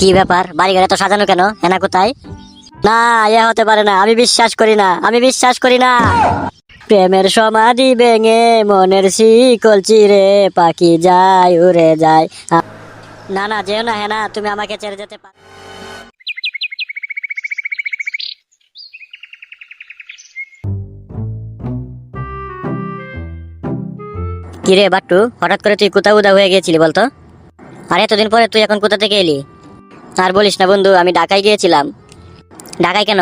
কি ব্যাপার? বাড়ি ঘরে তো সাজানো কেন? হেনা কোথায়? না ইয়া হতে পারে না, আমি বিশ্বাস করি না, আমি বিশ্বাস করি না। প্রেমের সমাধি ভেঙে মনের শিকল চিরে পাখি যায়, উড়ে যায়। না না, যেও না, হেনা, তুমি আমাকে ছেড়ে যেতে পার কিরে, বাট্টু, হঠাৎ করে তুই কোথাও উদা হয়ে গিয়েছিলি বলতো? আর এতদিন পরে তুই এখন কোথা থেকে এলি? আর বলিস না বন্ধু আমি ঢাকায় গিয়েছিলাম। ঢাকায় কেন?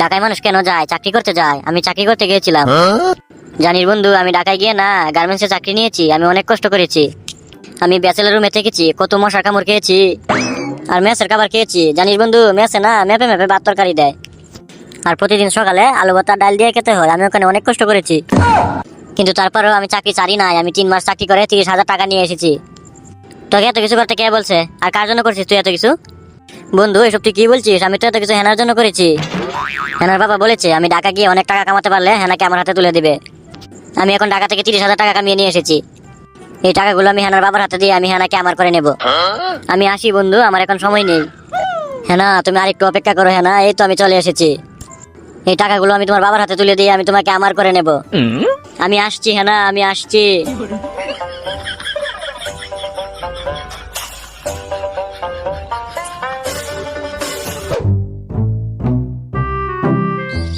ঢাকায় মানুষ কেন যায়? চাকরি করতে যায়। আমি চাকরি করতে গিয়েছিলাম। জানিস বন্ধু আমি ঢাকায় গিয়ে না গার্মেন্টসে চাকরি নিয়েছি আমি অনেক কষ্ট করেছি। আমি ব্যাচেলার রুমে থেকেছি কত মশার কামড় খেয়েছি। আর মেসের খাবার খেয়েছি। জানিস বন্ধু মেসে না মেপে মেপে ভাত তরকারি দেয়। আর প্রতিদিন সকালে আলু ভাতা ডাল দিয়ে খেতে হয়। আমি ওখানে অনেক কষ্ট করেছি। কিন্তু তারপরেও আমি চাকরি ছাড়ি নাই। আমি তিন মাস চাকরি করে তিরিশ হাজার টাকা নিয়ে এসেছি। তোকে এত কিছু করতে কে বলছে? আর কার জন্য করছিস তুই এত কিছু? বন্ধু এসব তুই কি বলছিস? আমি তো এত কিছু হেনার জন্য করেছি। হেনার বাবা বলেছে আমি ঢাকা গিয়ে অনেক টাকা কামাতে পারলে হেনাকে আমার হাতে তুলে দিবে। আমি এখন ঢাকা থেকে তিরিশ হাজার টাকা কামিয়ে নিয়ে এসেছি। এই টাকাগুলো আমি হেনার বাবার হাতে দিয়ে আমি হেনাকে আমার করে নেব। আমি আসি বন্ধু আমার এখন সময় নেই। হেনা তুমি আরেকটু অপেক্ষা করো হেনা এই তো আমি চলে এসেছি। এই টাকাগুলো আমি তোমার বাবার হাতে তুলে দিয়ে আমি তোমাকে আমার করে নেব। আমি আসছি হেনা আমি আসছি।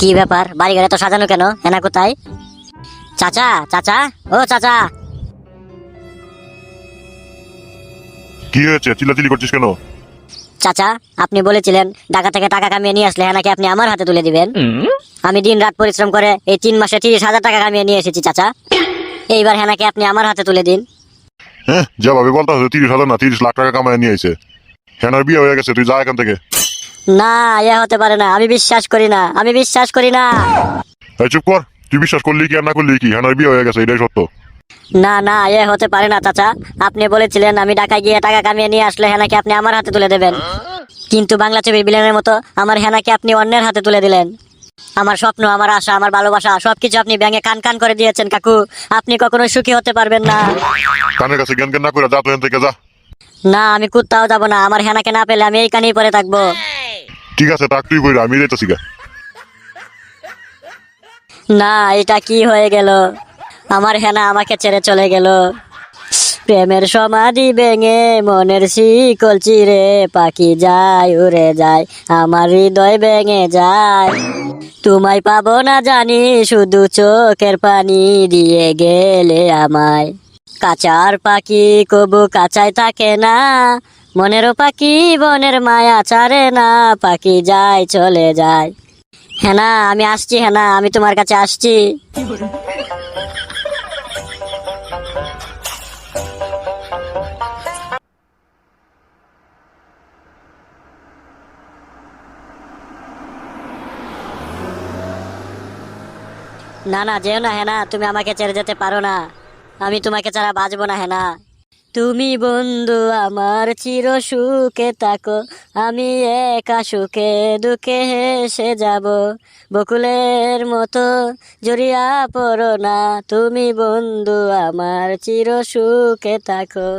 কি ব্যাপার? বাড়ি ঘরে তো সাজানো কেন? হেনা কোথায়? চাচা চাচা? ও চাচা! কি হয়েছে? চিল্লাচিল্লি করছিস কেন? চাচা আপনি বলেছিলেন ঢাকা থেকে টাকা কামিয়ে নিয়ে আসলে হেনাকে আপনি আমার হাতে তুলে দিবেন। আমি দিন রাত পরিশ্রম করে এই তিন মাসে তিরিশ হাজার টাকা কামিয়ে নিয়ে এসেছি চাচা। এইবার হেনাকে আপনি আমার হাতে তুলে দিন। হ্যাঁ যাভাবে বলতে হবে তিরিশ হাজার না তিরিশ লাখ টাকা কামায় নিয়ে আইছে। হেনার বিয়ে হয়ে গেছে তুই যা এখান থেকে। না ইয়া হতে পারে না আমি বিশ্বাস করি না আমি বিশ্বাস করি না। এই চুপ কর তুই বিশ্বাস করলি কি আর না করলি কি? হেনার বিয়ে হয়ে গেছে এটাই সত্য। না না এ হতে পারে না চাচা। আপনি বলেছিলেন আমি ঢাকায় গিয়ে টাকা কামিয়ে নিয়ে আসলে হেনাকে আপনি আমার হাতে তুলে দেবেন। কিন্তু বাংলা ছবির বিলেনের মতো আমার হেনাকে আপনি অন্যের হাতে তুলে দিলেন। আমার স্বপ্ন আমার আশা আমার ভালোবাসা সবকিছু আপনি ব্যাঙে কান কান করে দিয়েছেন কাকু। আপনি কখনো সুখী হতে পারবেন না। কানের কাছে জ্ঞান জ্ঞান না করে যা তো এখান থেকে যা। না আমি কোথাও যাব না আমার হেনাকে না পেলে আমি এইখানেই পরে থাকব। ঠিক আছে টাক তুই বইরা, আমি যেতেছি গা। না, এটা কি হয়ে গেল? আমার হেনা আমাকে ছেড়ে চলে গেল। প্রেমের সমাধি ভেঙে মনের শিকল চিরে পাখি যায়, উড়ে যায়, আমার হৃদয় ভেঙে যায়। তোমায় পাবো না জানি, শুধু চোখের পানি দিয়ে গেলে আমায়। কাচার পাখি কবু কাচায় থাকে না মনেরও পাখি বনের মায়া ছাড়ে না, পাখি যায়, চলে যায়। হ্যাঁ আমি আসছি হ্যাঁ আমি তোমার কাছে আসছি। না না, যেও না হ্যাঁ তুমি আমাকে ছেড়ে যেতে পারো না। আমি তোমাকে ছাড়া বাঁচবো না হ্যাঁ তুমি বন্ধু, আমার চির সুখে তাকো আমি একা সুখে দুঃখে হেসে যাব। বকুলের মতো জড়িয়া পড়ো না। তুমি বন্ধু, আমার চির সুখে থাকো।